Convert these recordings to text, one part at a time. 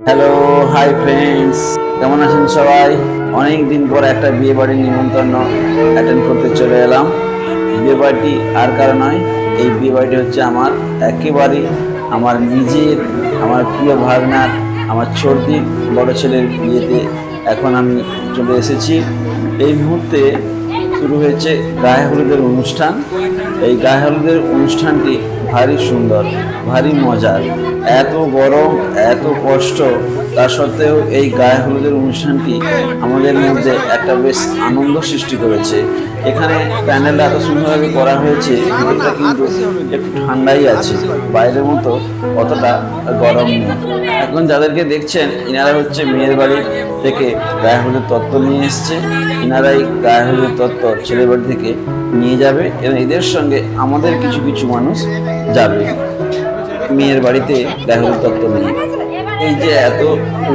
Hello hi friends কেমন আছেন সবাই? অনেক দিন পর একটা বিয়ে বাড়ির নিমন্ত্রণ অ্যাটেন্ড করতে চলে এলাম। বিয়ে বাড়িটি আর কারও নয়, এই বিয়ে বাড়িটি হচ্ছে আমার একেবারে আমার নিজের, আমার প্রিয় ভাগনার, আমার ছোটদিন বড় ছেলের বিয়েতে এখন আমি চলে এসেছি। এই মুহূর্তে শুরু হয়েছে গায়ে হলুদের অনুষ্ঠান। এই গায়ে হলুদের অনুষ্ঠানটি ভারী সুন্দর, ভারী মজার। এত গরম, এত কষ্ট তা সত্ত্বেও এই গায়ে হলুদের অনুষ্ঠানটি আমাদের মধ্যে একটা বেশ আনন্দ সৃষ্টি করেছে। এখানে প্যান্ডেলটা এত সুন্দরভাবে করা হয়েছে, ভিতরটা কিন্তু একটু ঠান্ডাই আছে। বাইরের মতো অতটা গরম নেই। এখন যাদেরকে দেখছেন ইনারা হচ্ছে মেয়ের বাড়ি থেকে গায়ে হলুদের তত্ত্ব নিয়ে এসছে। ইনারাই গায়ে হলুদের তত্ত্ব ছেলের বাড়ি থেকে নিয়ে যাবে এবং এদের সঙ্গে আমাদের কিছু কিছু মানুষ যাবে। মেয়ের বাড়িতে হলুদ তত্ত্ব নিয়ে এই যে এত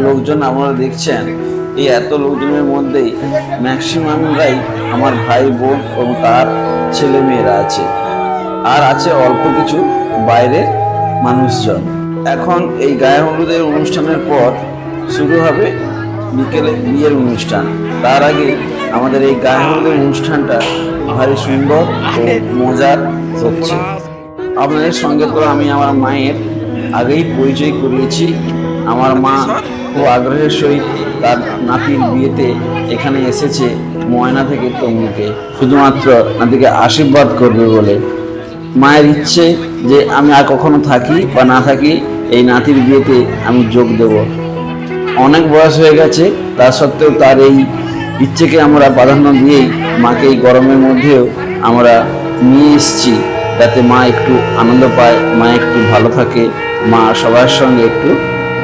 লোকজন আপনারা দেখছেন, এই এত লোকজনের মধ্যেই ম্যাক্সিমামরাই আমার ভাই, বোন এবং তার ছেলে মেয়েরা আছে। আর আছে অল্প কিছু বাইরের মানুষজন। এখন এই গায়ে হলুদের অনুষ্ঠানের পর শুরু হবে বিকেলে বিয়ের অনুষ্ঠান। তার আগে আমাদের এই গায়ে অনুষ্ঠানটা ভারী সুন্দর ও মজার হচ্ছে। আপনাদের সঙ্গে তো আমি আমার মায়ের আগেই পরিচয় করিয়েছি। আমার মা খুব আগ্রহের সহিত তার নাতির বিয়েতে এখানে এসেছে ময়না থেকে তমলুকে শুধুমাত্র নাতিকে আশীর্বাদ করবে বলে। মায়ের ইচ্ছে যে আমি আর কখনো থাকি বা না থাকি, এই নাতির বিয়েতে আমি যোগ দেব। অনেক বয়স হয়ে গেছে তা সত্ত্বেও তার এই ইচ্ছেকে আমরা প্রাধান্য দিয়েই মাকে এই গরমের মধ্যেও আমরা নিয়ে এসেছি, যাতে মা একটু আনন্দ পায়, মা একটু ভালো থাকে, মা সবার সঙ্গে একটু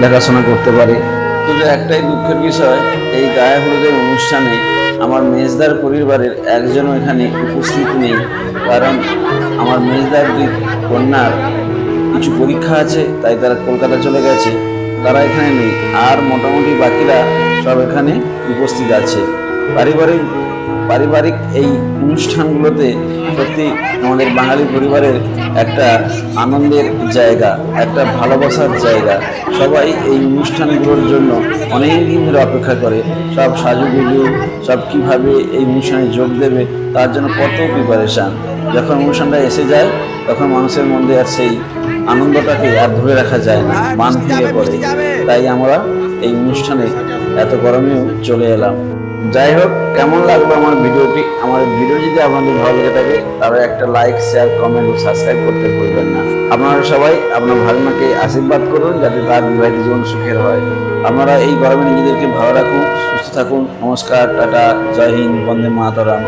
দেখাশোনা করতে পারে। শুধু একটাই দুঃখের বিষয়, এই গায়ে হলুদের অনুষ্ঠানে আমার মেজদার পরিবারের একজনও এখানে উপস্থিত নেই, কারণ আমার মেজদার দুই কন্যার কিছু পরীক্ষা আছে, তাই তারা কলকাতা চলে গেছে, তারা এখানে নেই, আর মোটামুটি বাকিরা সব এখানে উপস্থিত আছে। পারিবারিক পারিবারিক এই অনুষ্ঠানগুলোতে সত্যি আমাদের বাঙালি পরিবারের একটা আনন্দের জায়গা, একটা ভালোবাসার জায়গা। সবাই এই অনুষ্ঠানগুলোর জন্য অনেক দিন ধরে অপেক্ষা করে, সব সাজুগুজু, সব কীভাবে এই অনুষ্ঠানে যোগ দেবে, তার জন্য কত প্রিপারেশান যখন অনুষ্ঠানটা এসে যায়, তখন মানুষের মধ্যে আর সেই আনন্দটাকে আর ধরে রাখা যায় না, মান ভেঙে পড়ে। তাই আমরা এই অনুষ্ঠানে এত গরমেও চলে এলাম। যাই হোক, কেমন লাগল আমার ভিডিওটি? আমার ভিডিও যদি আপনাদের ভালো লেগে থাকে, তাহলে একটা লাইক শেয়ার কমেন্ট ও সাবস্ক্রাইব করতে ভুলবেন না। আপনারা সবাই আপনার ভাগনাকে আশীর্বাদ করুন, যাতে তার বিবাহিত জীবন সুখের হয়। আপনারা এই গরমে নিজেদেরকে ভালো রাখুন, সুস্থ থাকুন। নমস্কার, টাটা, জয় হিন্দ, বন্দে মাতরম।